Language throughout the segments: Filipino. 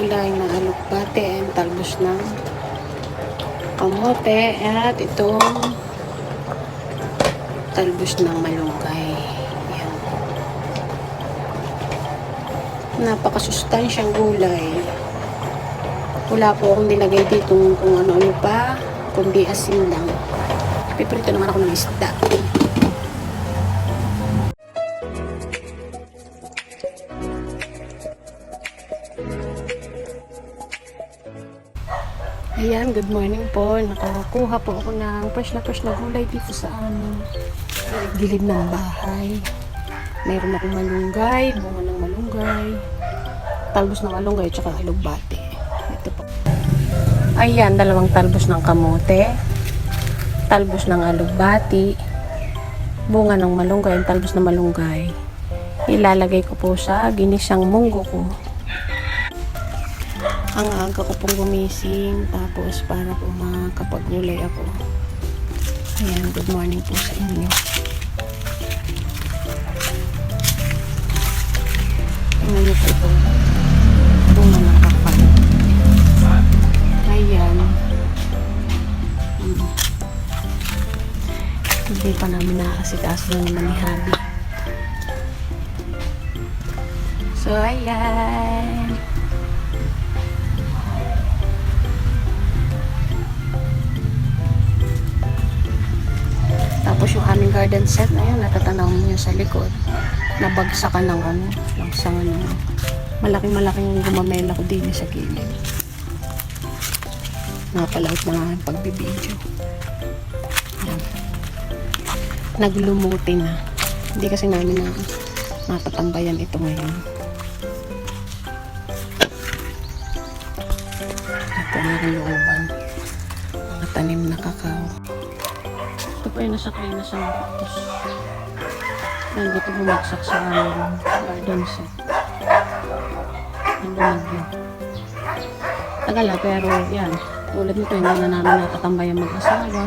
gulay na alukbate and talbos ng kamote at itong talbos ng malunggay. Yan. Napakasustansyang gulay. Wala po akong nilagay dito kung ano-ano pa, kundi asin lang. Piprito naman ako ng isda. Ayan, good morning po. Nakakuha po ako ng fresh na fresh na gulay dito sa aming gilid ng bahay. Mayroon akong malunggay, bunga ng malunggay, talbos ng malunggay, tsaka alugbate. Ito po. Ayan, dalawang talbos ng kamote, talbos ng alugbati, bunga ng malunggay, talbos ng malunggay. Ilalagay ko po sa ginisang munggo ko ang aga ko pong gumising tapos para po makapagulay ako. Ayan good morning po sa inyo garden set na yun, natatanaw niyo sa likod. Nabagsakan ng ano, ng sanga ng malaking malaking gumamela ko din sa gilid. Napalaot na nga ang pagbibideo. Yan. Naglumuti na. Hindi kasi namin na matatambayan ito ngayon. Ito na rin looban. Mga tanim na kakao. Ito po yung nasakay na sa cactus. Nandito bumagsak sa garden set. Ang. Tagal ah, pero yan. Tulad nito, hindi na namin natatambay ang mag-asawa.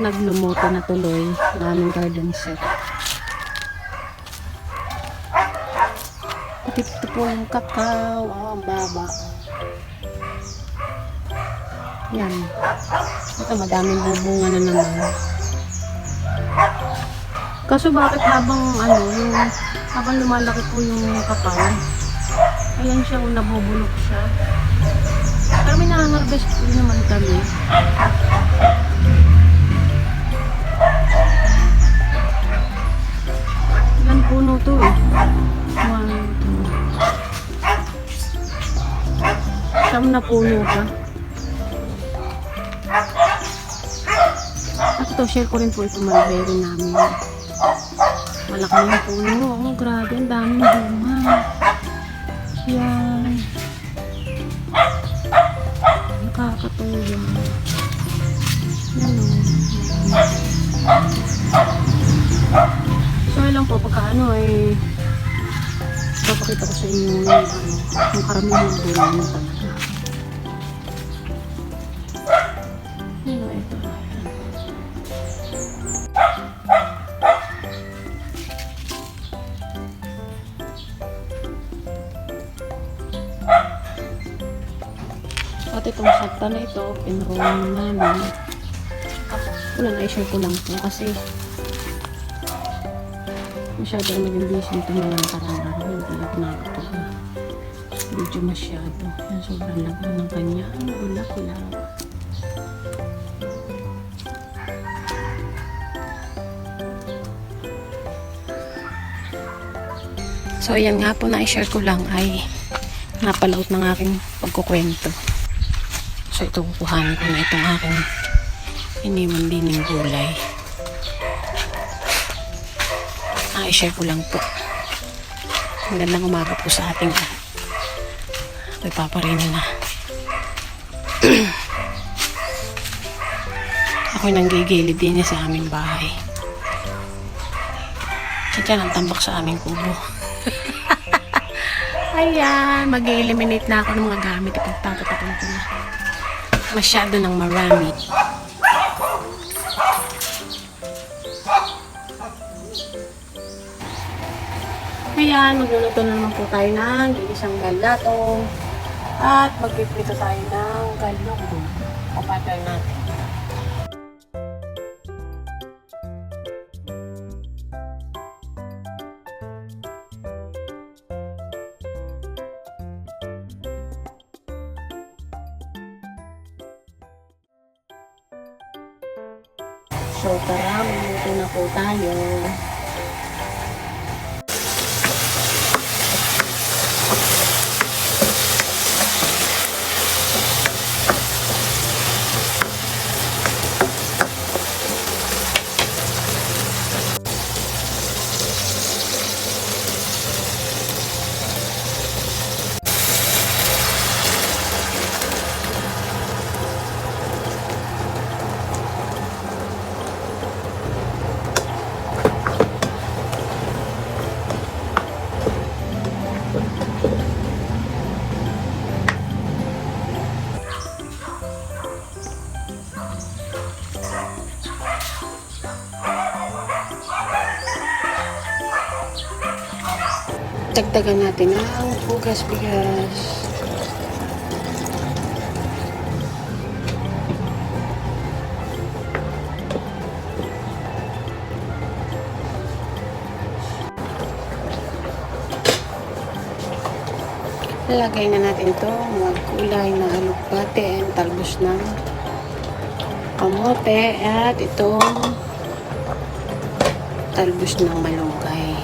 Naglumuto na tuloy ang aming garden set. Ito po yung kakao. Oh, ang baba. Yan. Ito, madaming bubunga na naman. Kaso bakit habang ano, yung habang lumalaki po yung kapal, ayan siya, kung nabubulok siya. Pero may nangangarvest po naman kami. Ilan puno to eh. One, two. Siyam na puno pa. Ito, share ko rin po ito mulberry namin. Malaki yung puno. Oh, grabe. Ang daming bunga. Yan. Nakakatuwa. Yan o. So, yun lang po. Pagka ano ay papakita ko sa inyo yung ano, yung karamihan ng bunga na ito, pinroll na namin. Wala na i-share ko lang po kasi masyado ako naging busy ito mga nakarang araw. Hindi ako nakakapag video masyado. Yan, sobrang lago ng kanya. Bulak-bulak. So, ayan nga po na i-share ko lang ay napalaot ng aking pagkukwento. So, ito kukuhanin ko na itong aking iniwan din ng gulay. Ah, i-share ko lang po. Magandang umaga po sa ating lahat. Ako'y paparina na. Ako'y nanggigilid din sa aming bahay. At yan ang tambak sa aming kubo. Ayan, mag-eliminate na ako ng mga gamit. Ipagtatapon ko na. Masyado ng marami. Ayan, magluluto na naman po tayo ng isang galatong At magpiprito tayo ng. O butter natin. So tara, mamuto na po tayo. Dagdagan natin ang bugas-bigas. Lagay na natin ito magkulay na alugbate and talbos ng kamote at itong talbos ng malunggay.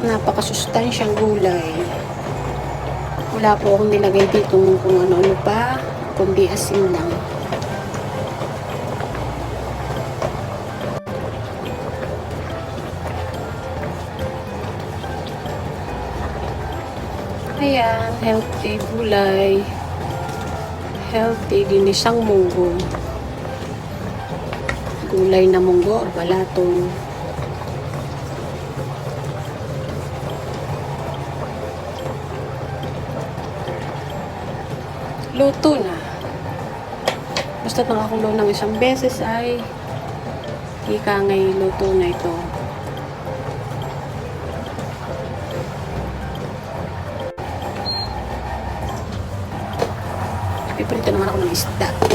Napakasustansyang gulay. Wala po akong nilagay dito kung ano-ano pa, kundi asin lang. Ayan, healthy gulay. Healthy, ginisang munggo. Gulay na munggo or balatong. Luto na. Basta nakakulo ng isang beses ay ika ngay luto na ito. Piprito naman ako ng isda.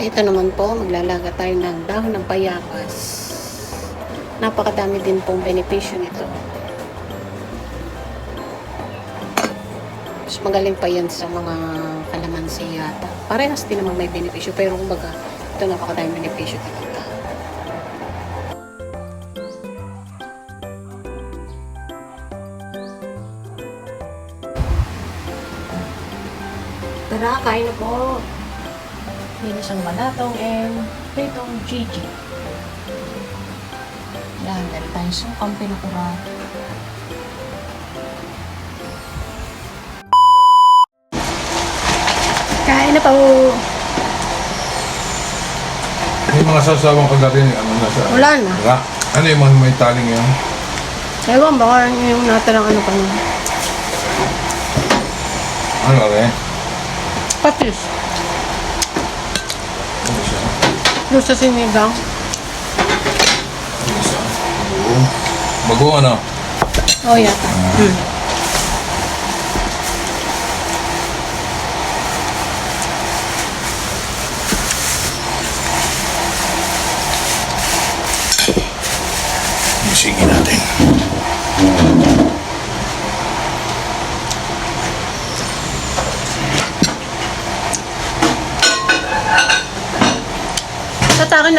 Ito naman po, maglalaga tayo ng dahon ng payapas. Napakadami din pong benepisyo nito. Mas magaling pa yan sa mga kalamansi yata. Parehas din naman may benepisyo, pero kumbaga, ito napakadami benepisyo talaga. Tara, kain na po. Linis ang balatong and pritong Gigi. Yan, dahil tayo sukang pinakura. Kain na po. Yung mga sasawang kagabi, ano na sa... Wala na. Wala. Ano yung mga may taling yun? Ewan, baka yung natirang ano pa nun. Ano rin? Patis. Ano siya? Yung sa sinigang. Ano siya? Oo. Bago ano? Oh, yata. Hmm.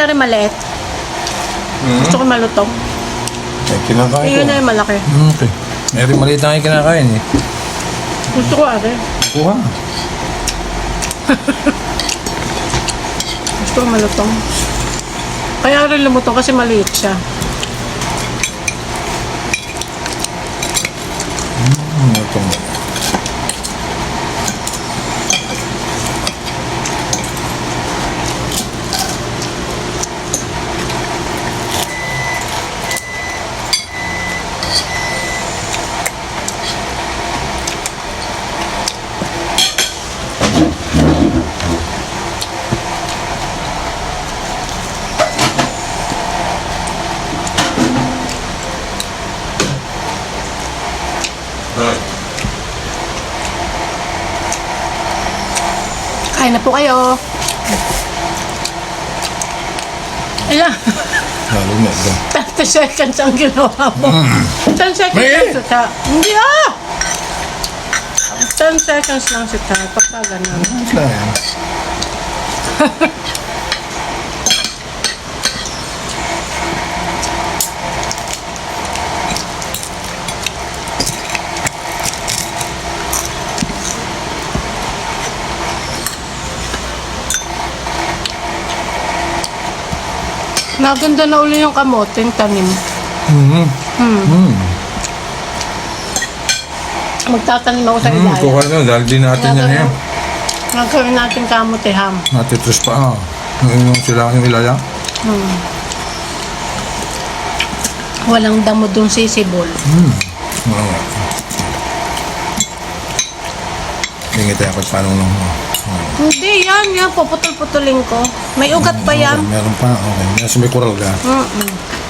Na rin maliit. Hmm? Gusto ko malutong. Eh, kinakain Ayun na ko. yung malaki. Hmm, Okay. Meron maliit na kayo kinakain eh. Gusto ko ate. Kuha. Gusto ko malutong. Kaya rin lumutong kasi maliit siya. Ano itong... Kain na po kayo. Ayan. Lalo na ito. 30 seconds ang ginawa mo. 10 seconds May- lang si Ta. Hindi ah! 10 seconds lang si Ta. Pagka ganun. Wala Naganda na uli yung kamote, yung tanim. Mhm. Hmm. Mm. Magtatanim ako sa Mm, kuha na, dahil di natin yan yan. Nagkawin natin kamote ham. Natitris pa ah. Yung sila yung ilaya. Hmm. Walang damo dun sisibol. Mm. Oo nga. Tingin tayo kung paano nung... Hindi, yan, yan. Puputol-putulin ko. May ugat pa yan. Meron pa, okay. Nasa may kural ka. Mm-mm.